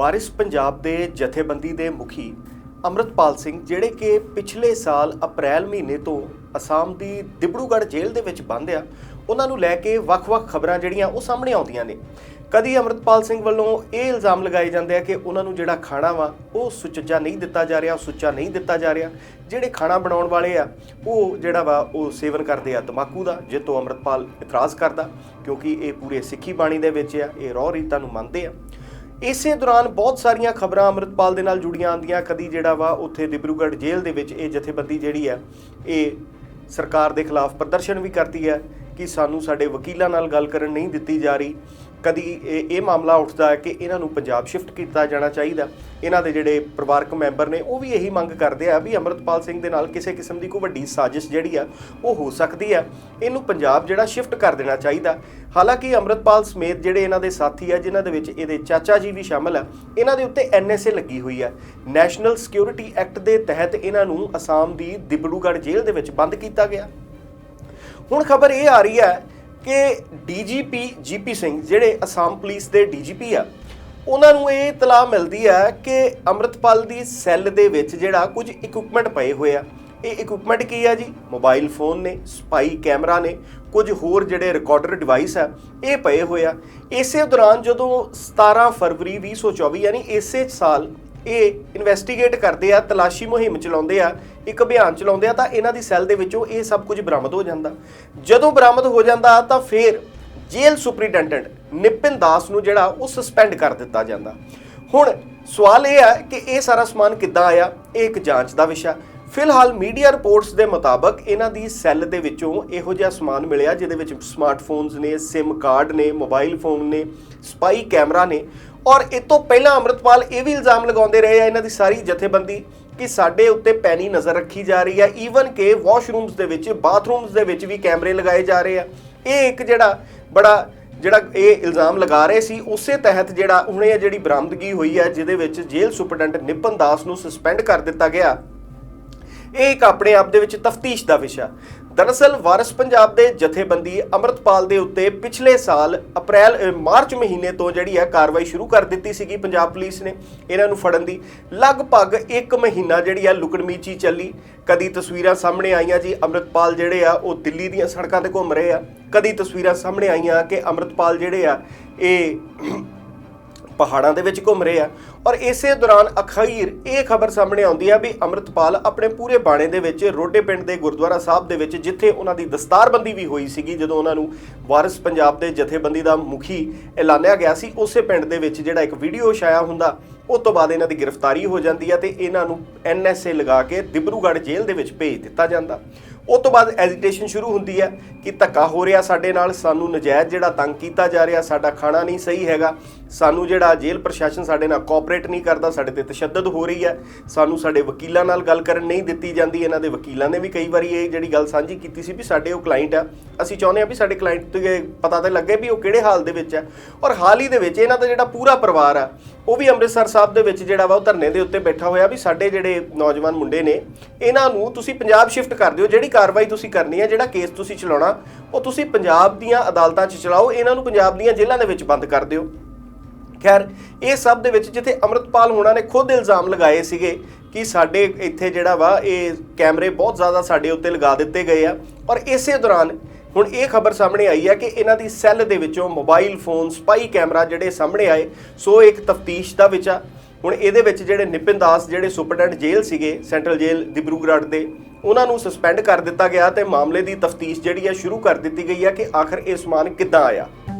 ਵਾਰਿਸ ਪੰਜਾਬ ਦੇ ਜਥੇਬੰਦੀ ਦੇ ਮੁਖੀ ਅੰਮ੍ਰਿਤਪਾਲ ਸਿੰਘ, ਜਿਹੜੇ ਕਿ ਪਿਛਲੇ ਸਾਲ ਅਪ੍ਰੈਲ ਮਹੀਨੇ ਤੋਂ ਅਸਾਮ ਦੀ ਦਿਬੜੂਗੜ੍ਹ ਜੇਲ੍ਹ ਦੇ ਵਿੱਚ ਬੰਦ ਆ, ਉਹਨਾਂ ਨੂੰ ਲੈ ਕੇ ਵੱਖ-ਵੱਖ ਖਬਰਾਂ ਜਿਹੜੀਆਂ ਉਹ ਸਾਹਮਣੇ ਆਉਂਦੀਆਂ ਨੇ। ਕਦੀ ਅੰਮ੍ਰਿਤਪਾਲ ਸਿੰਘ ਵੱਲੋਂ ਇਹ ਇਲਜ਼ਾਮ ਲਗਾਏ ਜਾਂਦੇ ਆ ਕਿ ਉਹਨਾਂ ਨੂੰ ਜਿਹੜਾ ਖਾਣਾ ਵਾ, ਉਹ ਸੁਚੱਜਾ ਨਹੀਂ ਦਿੱਤਾ ਜਾ ਰਿਹਾ, ਸੁੱਚਾ ਨਹੀਂ ਦਿੱਤਾ ਜਾ ਰਿਹਾ। ਜਿਹੜੇ ਖਾਣਾ ਬਣਾਉਣ ਵਾਲੇ ਆ, ਉਹ ਜਿਹੜਾ ਵਾ, ਉਹ ਸੇਵਨ ਕਰਦੇ ਆ ਤਮਾਕੂ ਦਾ, ਜਿਸ ਤੋਂ ਅੰਮ੍ਰਿਤਪਾਲ ਇਤਰਾਜ਼ ਕਰਦਾ, ਕਿਉਂਕਿ ਇਹ ਪੂਰੇ ਸਿੱਖੀ ਬਾਣੀ ਦੇ ਵਿੱਚ ਆ, ਇਹ ਰੋਹ ਰੀਤਾਂ ਨੂੰ ਮੰਨਦੇ ਆ। ਇਸੇ ਦੌਰਾਨ ਬਹੁਤ ਸਾਰੀਆਂ ਖਬਰਾਂ ਅੰਮ੍ਰਿਤਪਾਲ ਦੇ ਨਾਲ ਜੁੜੀਆਂ ਆਂਦੀਆਂ ਕਦੀ ਜਿਹੜਾ ਵਾ ਉੱਥੇ ਦਿਬਰੂਗੜ੍ਹ ਜੇਲ੍ਹ ਦੇ ਵਿੱਚ ਇਹ ਜਥੇਬੰਦੀ ਜਿਹੜੀ ਆ ਇਹ ਸਰਕਾਰ ਦੇ ਖਿਲਾਫ ਪ੍ਰਦਰਸ਼ਨ ਵੀ ਕਰਦੀ ਹੈ ਕਿ ਸਾਨੂੰ ਸਾਡੇ ਵਕੀਲਾਂ ਨਾਲ ਗੱਲ ਕਰਨ ਨਹੀਂ ਦਿੱਤੀ ਜਾ ਰਹੀ। ਕਦੀ ਇਹ ਇਹ ਮਾਮਲਾ ਉੱਠਦਾ ਹੈ ਕਿ ਇਹਨਾਂ ਨੂੰ ਪੰਜਾਬ ਸ਼ਿਫਟ ਕੀਤਾ ਜਾਣਾ ਚਾਹੀਦਾ ਇਹਨਾਂ ਦੇ ਜਿਹੜੇ ਪਰਿਵਾਰਕ ਮੈਂਬਰ ਨੇ, ਉਹ ਵੀ ਇਹੀ ਮੰਗ ਕਰਦੇ ਆ ਵੀ ਅੰਮ੍ਰਿਤਪਾਲ ਸਿੰਘ ਦੇ ਨਾਲ ਕਿਸੇ ਕਿਸਮ ਦੀ ਕੋਈ ਵੱਡੀ ਸਾਜ਼ਿਸ਼ ਜਿਹੜੀ ਆ, ਉਹ ਹੋ ਸਕਦੀ ਆ। ਇਹਨੂੰ ਪੰਜਾਬ ਜਿਹੜਾ ਸ਼ਿਫਟ ਕਰ ਦੇਣਾ ਚਾਹੀਦਾ। ਹਾਲਾਂਕਿ ਅੰਮ੍ਰਿਤਪਾਲ ਸਮੇਤ ਜਿਹੜੇ ਇਹਨਾਂ ਦੇ ਸਾਥੀ ਆ, ਜਿਨ੍ਹਾਂ ਦੇ ਵਿੱਚ ਇਹਦੇ ਚਾਚਾ ਜੀ ਵੀ ਸ਼ਾਮਲ ਆ, ਇਹਨਾਂ ਦੇ ਉੱਤੇ ਐਨਐਸਏ ਲੱਗੀ ਹੋਈ ਆ। ਨੈਸ਼ਨਲ ਸਿਕਿਉਰਿਟੀ ਐਕਟ ਦੇ ਤਹਿਤ ਇਹਨਾਂ ਨੂੰ ਅਸਾਮ ਦੀ ਦਿਬੜੂਗੜ੍ਹ ਜੇਲ੍ਹ ਦੇ ਵਿੱਚ ਬੰਦ ਕੀਤਾ ਗਿਆ। ਹੁਣ ਖਬਰ ਇਹ ਆ ਰਹੀ ਹੈ ਕਿ ਡੀਜੀਪੀ ਜੀਪੀ ਸਿੰਘ ਜਿਹੜੇ ਅਸਾਮ ਪੁਲਿਸ ਦੇ ਡੀਜੀਪੀ ਆ, ਉਹਨਾਂ ਨੂੰ ਇਹ ਇਤਲਾਹ ਮਿਲਦੀ ਹੈ ਕਿ ਅੰਮ੍ਰਿਤਪਾਲ ਦੀ ਸੈੱਲ ਦੇ ਵਿੱਚ ਜਿਹੜਾ ਕੁਝ ਇਕਵਿਪਮੈਂਟ ਪਏ ਹੋਏ ਆ। ਇਹ ਇਕਵਿਪਮੈਂਟ ਕੀ ਆ ਜੀ? ਮੋਬਾਈਲ ਫੋਨ ਨੇ ਸਪਾਈ ਕੈਮਰਾ ਨੇ, ਕੁਝ ਹੋਰ ਜਿਹੜੇ ਰਿਕਾਰਡਰ ਡਿਵਾਈਸ ਆ, ਇਹ ਪਏ ਹੋਏ ਆ। ਇਸੇ ਦੌਰਾਨ ਜਦੋਂ 17 ਫਰਵਰੀ 2024 ਯਾਨੀ ਇਸੇ ਸਾਲ ਇਹ ਇਨਵੈਸਟੀਗੇਟ ਕਰਦੇ ਆ, ਤਲਾਸ਼ੀ ਮੁਹਿੰਮ ਚਲਾਉਂਦੇ ਆ, ਇੱਕ ਅਭਿਆਨ ਚਲਾਉਂਦੇ ਆ, ਤਾਂ ਇਹਨਾਂ ਦੀ ਸੈੱਲ ਦੇ ਵਿੱਚੋਂ ਇਹ ਸਭ ਕੁਝ ਬਰਾਮਦ ਹੋ ਜਾਂਦਾ। ਜਦੋਂ ਬਰਾਮਦ ਹੋ ਜਾਂਦਾ, ਤਾਂ ਫਿਰ ਜੇਲ੍ਹ ਸੁਪਰੀਡੈਂਟੈਂਟ ਨਿਪਿਨ ਦਾਸ ਨੂੰ ਜਿਹੜਾ ਉਹ ਸਸਪੈਂਡ ਕਰ ਦਿੱਤਾ ਜਾਂਦਾ। ਹੁਣ ਸਵਾਲ ਇਹ ਆ ਕਿ ਇਹ ਸਾਰਾ ਸਮਾਨ ਕਿੱਦਾਂ ਆਇਆ? ਇਹ ਇੱਕ ਜਾਂਚ ਦਾ ਵਿਸ਼ਾ। ਫਿਲਹਾਲ ਮੀਡੀਆ ਰਿਪੋਰਟਸ ਦੇ ਮੁਤਾਬਕ ਇਹਨਾਂ ਦੀ ਸੈੱਲ ਦੇ ਵਿੱਚੋਂ ਇਹੋ ਜਿਹਾ ਸਮਾਨ ਮਿਲਿਆ, ਜਿਹਦੇ ਵਿੱਚ ਸਮਾਰਟਫੋਨਸ ਨੇ, SIM ਕਾਰਡ ਨੇ ਮੋਬਾਈਲ ਫੋਨ ਨੇ ਸਪਾਈ ਕੈਮਰਾ ਨੇ। ਔਰ ਇਹ ਤੋਂ ਪਹਿਲਾਂ ਅੰਮ੍ਰਿਤਪਾਲ ਇਹ ਵੀ ਇਲਜ਼ਾਮ ਲਗਾਉਂਦੇ ਰਹੇ ਆ ਇਹਨਾਂ ਦੀ ਸਾਰੀ ਜਥੇਬੰਦੀ ਕਿ ਸਾਡੇ ਉੱਤੇ ਪੈਣੀ ਨਜ਼ਰ ਰੱਖੀ ਜਾ ਰਹੀ ਹੈ ਈਵਨ ਕਿ ਵਾਸ਼ਰੂਮਸ ਦੇ ਵਿੱਚ ਬਾਥਰੂਮਸ ਦੇ ਵਿੱਚ ਵੀ ਕੈਮਰੇ ਲਗਾਏ ਜਾ ਰਹੇ ਆ। ਇਹ ਇੱਕ ਜਿਹੜਾ ਬੜਾ, ਜਿਹੜਾ ਇਹ ਇਲਜ਼ਾਮ ਲਗਾ ਰਹੇ ਸੀ, ਉਸੇ ਤਹਿਤ ਜਿਹੜਾ ਹੁਣੇ ਜਿਹੜੀ ਬਰਾਮਦਗੀ ਹੋਈ ਹੈ ਜਿਹਦੇ ਵਿੱਚ ਜੇਲ੍ਹ ਸੁਪਰਡੈਂਟ ਨਿਪਨ ਦਾਸ ਨੂੰ ਸਸਪੈਂਡ ਕਰ ਦਿੱਤਾ ਗਿਆ। ਇਹ ਇੱਕ ਆਪਣੇ ਆਪ ਦੇ ਵਿੱਚ ਤਫਤੀਸ਼ ਦਾ ਵਿਸ਼ਾ। ਦਰਅਸਲ ਵਾਰਸ ਪੰਜਾਬ ਦੇ ਜਥੇਬੰਦੀ ਅੰਮ੍ਰਿਤਪਾਲ ਦੇ ਉੱਤੇ ਪਿਛਲੇ ਸਾਲ ਅਪ੍ਰੈਲ ਮਾਰਚ ਮਹੀਨੇ ਤੋਂ ਜਿਹੜੀ ਹੈ ਕਾਰਵਾਈ ਸ਼ੁਰੂ ਕਰ ਦਿੱਤੀ ਸੀਗੀ ਪੰਜਾਬ ਪੁਲਿਸ ਨੇ ਇਹਨਾਂ ਨੂੰ ਫੜਨ ਦੀ। ਲਗਭਗ 1 ਮਹੀਨਾ ਜਿਹੜੀ ਆ ਲੁਕੜਮੀਚੀ ਚੱਲੀ। ਕਦੀ ਤਸਵੀਰਾਂ ਸਾਹਮਣੇ ਆਈਆਂ ਜੀ ਅੰਮ੍ਰਿਤਪਾਲ ਜਿਹੜੇ ਆ ਉਹ ਦਿੱਲੀ ਦੀਆਂ ਸੜਕਾਂ ਤੇ ਘੁੰਮ ਰਹੇ ਆ। ਕਦੀ ਤਸਵੀਰਾਂ ਸਾਹਮਣੇ ਆਈਆਂ ਕਿ ਅੰਮ੍ਰਿਤਪਾਲ ਜਿਹੜੇ ਆ ਇਹ ਪਹਾੜਾਂ ਦੇ ਵਿੱਚ ਘੁੰਮ ਰਹੇ ਆ। ਔਰ ਇਸੇ ਦੌਰਾਨ ਅਖੀਰ ਇਹ ਖਬਰ ਸਾਹਮਣੇ ਆਉਂਦੀ ਆ ਵੀ ਅੰਮ੍ਰਿਤਪਾਲ ਆਪਣੇ ਪੂਰੇ ਬਾਣੇ ਦੇ ਵਿੱਚ ਰੋਡੇ ਪਿੰਡ ਦੇ ਗੁਰਦੁਆਰਾ ਸਾਹਿਬ ਦੇ ਵਿੱਚ, ਜਿੱਥੇ ਉਹਨਾਂ ਦੀ ਦਸਤਾਰਬੰਦੀ ਵੀ ਹੋਈ ਸੀਗੀ, ਜਦੋਂ ਉਹਨਾਂ ਨੂੰ ਵਾਰਿਸ ਪੰਜਾਬ ਦੇ ਜਥੇਬੰਦੀ ਦਾ ਮੁਖੀ ਐਲਾਨਿਆ ਗਿਆ ਸੀ, ਉਸੇ ਪਿੰਡ ਦੇ ਵਿੱਚ ਜਿਹੜਾ ਇੱਕ ਵੀਡੀਓ ਛਾਇਆ ਹੁੰਦਾ, ਉਸ ਤੋਂ ਬਾਅਦ ਇਹਨਾਂ ਦੀ ਗ੍ਰਿਫਤਾਰੀ ਹੋ ਜਾਂਦੀ ਆ ਤੇ ਇਹਨਾਂ ਨੂੰ ਐਨਐਸਏ ਲਗਾ ਕੇ ਦਿਬਰੂਗੜ੍ਹ ਜੇਲ੍ਹ ਦੇ ਵਿੱਚ ਭੇਜ ਦਿੱਤਾ ਜਾਂਦਾ। ਉਸ ਤੋਂ ਬਾਅਦ ਐਜੀਟੇਸ਼ਨ ਸ਼ੁਰੂ ਹੁੰਦੀ ਹੈ ਕਿ ਧੱਕਾ ਹੋ ਰਿਹਾ ਸਾਡੇ ਨਾਲ, ਸਾਨੂੰ ਨਜਾਇਜ਼ ਜਿਹੜਾ ਤੰਗ ਕੀਤਾ ਜਾ ਰਿਹਾ, ਸਾਡਾ ਖਾਣਾ ਨਹੀਂ ਸਹੀ ਹੈਗਾ ਸਾਨੂੰ ਜਿਹੜਾ ਜੇਲ੍ਹ ਪ੍ਰਸ਼ਾਸਨ ਸਾਡੇ ਨਾਲ ਕੋਆਪਰੇਟ ਨਹੀਂ ਕਰਦਾ, ਸਾਡੇ ਤੇ ਤਸ਼ੱਦਦ ਹੋ ਰਹੀ ਹੈ। ਸਾਨੂੰ ਸਾਡੇ ਵਕੀਲਾਂ ਨਾਲ ਗੱਲ ਕਰਨ ਨਹੀਂ ਦਿੱਤੀ ਜਾਂਦੀ, ਇਹਨਾਂ ਦੇ ਵਕੀਲਾਂ ਨੇ ਵੀ ਕਈ ਵਾਰੀ ਇਹ ਜਿਹੜੀ ਗੱਲ ਸਾਂਝੀ ਕੀਤੀ ਸੀ ਵੀ ਸਾਡੇ ਉਹ ਕਲਾਇੰਟ ਆ। ਅਸੀਂ ਚਾਹੁੰਦੇ ਆ ਵੀ ਸਾਡੇ ਕਲਾਇੰਟ ਤੇ ਪਤਾ ਤਾਂ ਲੱਗੇ ਵੀ ਉਹ ਕਿਹੜੇ ਹਾਲ ਦੇ ਵਿੱਚ ਹੈ। ਔਰ ਹਾਲ ਹੀ ਦੇ ਵਿੱਚ ਇਹਨਾਂ ਦਾ ਜਿਹੜਾ ਪੂਰਾ ਪਰਿਵਾਰ ਆ, ਉਹ ਵੀ ਅੰਮ੍ਰਿਤਸਰ ਸਾਹਿਬ ਦੇ ਵਿੱਚ ਜਿਹੜਾ ਵਾ ਉਹ ਧਰਨੇ ਦੇ ਉੱਤੇ ਬੈਠਾ ਹੋਇਆ ਵੀ ਸਾਡੇ ਜਿਹੜੇ ਨੌਜਵਾਨ ਮੁੰਡੇ ਨੇ, ਇਹਨਾਂ ਨੂੰ ਤੁਸੀਂ ਪੰਜਾਬ ਸ਼ਿਫਟ ਕਰ ਦਿਓ। ਜਿਹੜੀ ਕਾਰਵਾਈ ਤੁਸੀਂ ਕਰਨੀ ਹੈ, ਜਿਹੜਾ ਕੇਸ ਤੁਸੀਂ ਚਲਾਉਣਾ, ਉਹ ਤੁਸੀਂ ਪੰਜਾਬ ਦੀਆਂ ਅਦਾਲਤਾਂ 'ਚ ਚਲਾਓ, ਇਹਨਾਂ ਨੂੰ ਪੰਜਾਬ ਦੀਆਂ ਜੇਲ੍ਹਾਂ ਦੇ ਵਿੱਚ ਬੰਦ ਕਰ ਦਿਓ। ਖੈਰ, ਇਹ ਸਭ ਦੇ ਵਿੱਚ ਜਿੱਥੇ ਅੰਮ੍ਰਿਤਪਾਲ ਹੋਣਾ ਨੇ ਖੁਦ ਇਲਜ਼ਾਮ ਲਗਾਏ ਸੀਗੇ ਕਿ ਸਾਡੇ ਇੱਥੇ ਜਿਹੜਾ ਵਾ, ਇਹ ਕੈਮਰੇ ਬਹੁਤ ਜ਼ਿਆਦਾ ਸਾਡੇ ਉੱਤੇ ਲਗਾ ਦਿੱਤੇ ਗਏ ਆ। ਔਰ ਇਸੇ ਦੌਰਾਨ ਹੁਣ ਇਹ ਖਬਰ ਸਾਹਮਣੇ ਆਈ ਹੈ ਕਿ ਇਹਨਾਂ ਦੀ ਸੈੱਲ ਦੇ ਵਿੱਚੋਂ ਮੋਬਾਈਲ ਫੋਨ, ਸਪਾਈ ਕੈਮਰਾ ਜਿਹੜੇ ਸਾਹਮਣੇ ਆਏ, ਸੋ ਇੱਕ ਤਫਤੀਸ਼ ਦਾ ਵਿੱਚ ਆ। ਹੁਣ ਇਹਦੇ ਵਿੱਚ ਜਿਹੜੇ ਨਿਪਿਨ ਦਾਸ, ਜਿਹੜੇ ਸੁਪਰਡੈਂਟ ਜੇਲ੍ਹ ਸੀਗੇ, ਸੈਂਟਰਲ ਜੇਲ੍ਹ ਦਿਬਰੂਗੜ੍ਹ ਦੇ, ਉਹਨਾਂ ਨੂੰ ਸਸਪੈਂਡ ਕਰ ਦਿੱਤਾ ਗਿਆ ਤੇ ਮਾਮਲੇ ਦੀ ਤਫਤੀਸ਼ ਜਿਹੜੀ ਹੈ ਸ਼ੁਰੂ ਕਰ ਦਿੱਤੀ ਗਈ ਹੈ ਕਿ ਆਖਰ ਇਹ ਸਮਾਨ ਕਿੱਦਾਂ ਆਇਆ।